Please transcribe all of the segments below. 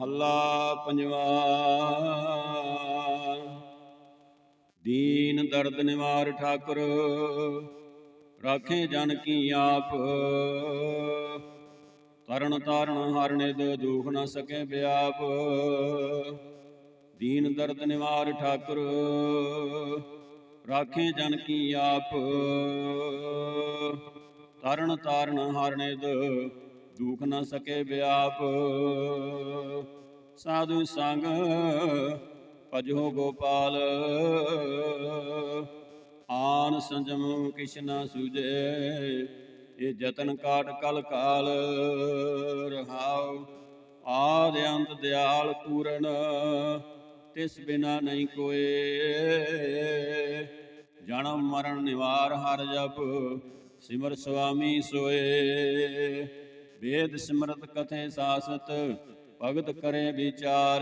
ਮਹੱਲਾ ਪੰਜਵਾ। ਦੀਨ ਦਰਦ ਨਿਵਾਰ ਠਾਕੁਰ, ਰਾਖੇ ਜਨ ਕੀ ਆਪ। ਤਰਨ ਤਾਰਨ ਹਰ ਨਿਦ ਦੁਖ ਨਾ ਸਕੇ ਬਿਆਪ। ਦੀਨ ਦਰਦ ਨਿਵਾਰ ਠਾਕੁਰ, ਰਾਖੇ ਜਨ ਕੀ ਆਪ। ਤਰਨ ਤਾਰਨ ਹਰ ਨਿਦ ਦੁਖ ਨਾ ਸਕੇ ਬਿਆਪ। ਸਾਧੂ ਸੰਗ ਭਜੋ ਗੋਪਾਲ। ਆਨ ਸੰਜਮ ਕਿਛ ਨ ਸੂਝੇ, ਇਹ ਜਤਨ ਕਾਟ ਕਲ ਕਾਲ ਰਹਾਉ। ਆਦ ਅੰਤ ਦਿਆਲ ਪੂਰਨ, ਤਿਸ ਬਿਨਾ ਨਹੀਂ ਕੋਏ। ਜਨਮ ਮਰਨ ਨਿਵਾਰ ਹਰ ਜਪ, ਸਿਮਰ ਸੁਆਮੀ ਸੋਏ। ਵੇਦ ਸਿਮਰਤ ਕਥੇ ਸਾਸਤ ਭਗਤ ਕਰੇ ਵਿਚਾਰ।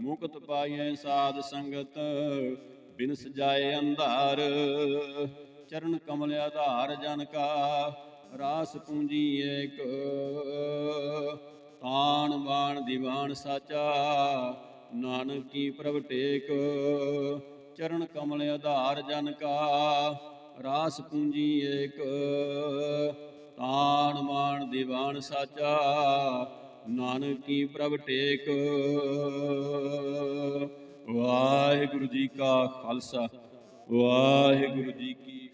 ਮੁਕਤ ਪਾਈਐ ਸਾਧ ਸੰਗਤ ਬਿਨ ਸਜਾਏ ਅੰਧਾਰ। ਚਰਨ ਕਮਲ ਆਧਾਰ ਜਨ ਕਾ, ਰਾਸ ਪੂੰਜੀ ਏਕ। ਤਾਣ ਬਾਣ ਦੀਵਾਨ ਸਾਚਾ, ਨਾਨਕ ਕੀ ਪ੍ਰਭ ਟੇਕ। ਚਰਨ ਕਮਲ ਆਧਾਰ ਜਨ ਕਾ, ਰਾਸ ਪੂੰਜੀ ਏਕ। ਤਾਣ ਮਾਣ ਦੀਵਾਨ ਸਾਚਾ ਨਾਨਕ ਕੀ ਪ੍ਰਭ ਟੇਕ। ਵਾਹਿਗੁਰੂ ਜੀ ਕਾ ਖਾਲਸਾ ਵਾਹਿਗੁਰੂ ਜੀ ਕੀ